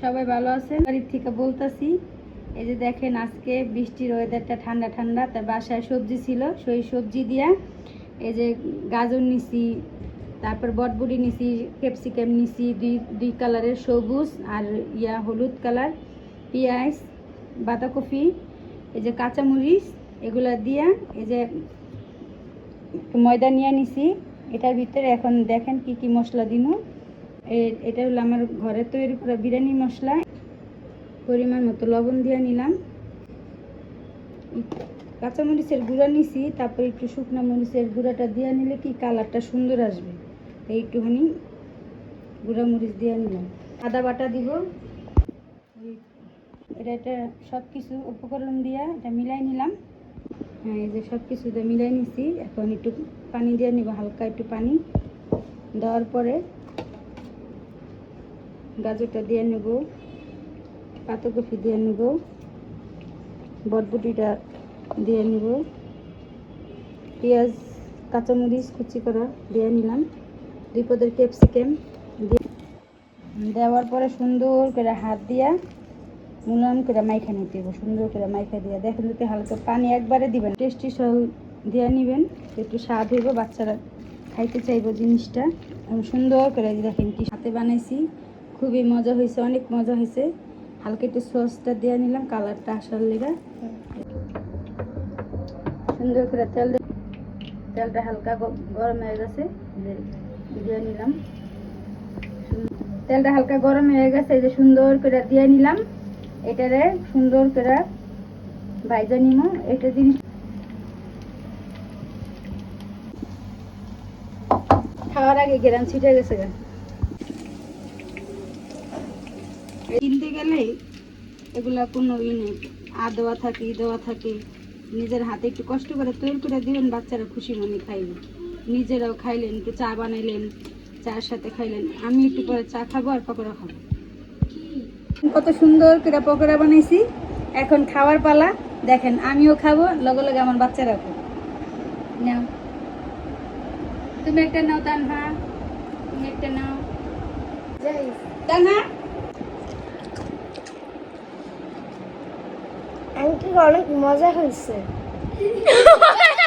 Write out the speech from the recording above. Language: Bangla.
সবাই ভালো আছেন? বাড়ির থেকে বলতাছি, এই যে দেখেন আজকে বৃষ্টির ওয়েদারটা ঠান্ডা ঠান্ডা। তার বাসায় সবজি ছিল, সেই সবজি দিয়া এই যে গাজর নিছি, তারপর বটবুড়ি নিছি ক্যাপসিকাম নিছি, দুই দুই কালারের সবুজ আর ইয়া হলুদ কালার, পেঁয়াজ, বাঁধাকপি, এই যে কাঁচামরিচ, এগুলা দিয়া এই যে ময়দা নিয়ে নিছি। এটার ভিতরে এখন দেখেন কি কি মশলা এ- এটা হলো আমার ঘরে তৈরি করা বিরিয়ানি মশলা। পরিমাণ মতো লবণ দিয়ে নিলাম। কাঁচামরিচের গুঁড়া নিছি, তারপর একটু শুকনো মরিচের গুঁড়াটা দিয়ে নিলে কি কালারটা সুন্দর আসবে। একটুখানি গুঁড়া মরিচ দিয়ে নিলাম। আদা বাটা দিব। এটা এটা সব কিছু উপকরণ দিয়ে এটা মিলাই নিলাম। হ্যাঁ এই যে সব কিছু দিয়ে মিলাই নিছি। এখন একটু পানি দিয়ে নিব, হালকা একটু পানি। দেওয়ার পরে গাজরটা দিয়ে নেব, পাতাকপি দিয়ে নেব, বটবুটিটা দিয়ে নেব, পেঁয়াজ, কাঁচামরিচ কুচি করা দিয়ে নিলাম, দুই পদের ক্যাপসিকাম দিয়ে দেওয়ার পরে সুন্দর করে হাত দিয়া মুলায়ম করে মাইখা নিতে সুন্দর করে মাইখা দিয়া। দেখেন যদি হালকা পানি একবারে দিবেন, টেস্টি সল দিয়ে নেবেন, একটু স্বাদ হইব, বাচ্চারা খাইতে চাইব জিনিসটা। সুন্দর করে দেখেন কি হাতে বানাইছি। খুবই মজা হয়েছে, অনেক মজা হয়েছে। হালকা একটু সসটা দিয়ে নিলাম, কালারটা আসার লেগে। সুন্দর করে তেল তেলটা হালকা গরম হয়ে গেছে, দিয়ে নিলাম। তেলটা হালকা গরম হয়ে গেছে, এই যে সুন্দর করে দিয়ে নিলাম। এটারে সুন্দর করে ভাইজা নিমো। এটা জিনিস খাওয়ার আগে গেরাম ছিটে গেছে গা। কিনতে গেলে এগুলা কোনো ই নেই। আ দেওয়া থাকে, ই দেওয়া থাকে। নিজের হাতে একটু কষ্ট করে তৈরি করে দিবেন, বাচ্চারা খুশি মনে খাইবে। নিজেরাও খাইলেন, একটু চা বানাইলেন চার সাথে খাইলেন। আমি একটু পরে চা খাব আর পকোড়া খাব। কত সুন্দর করে পকোড়া বানাইছি। এখন খাওয়ার পালা। দেখেন, আমিও খাব, লগে লগে আমার বাচ্চারাও খাব। নাও। তুমি একটা নাও, তানহা। তুমি একটা নাও। তানহা? আঙ্কেল অনেক মজা হয়েছে?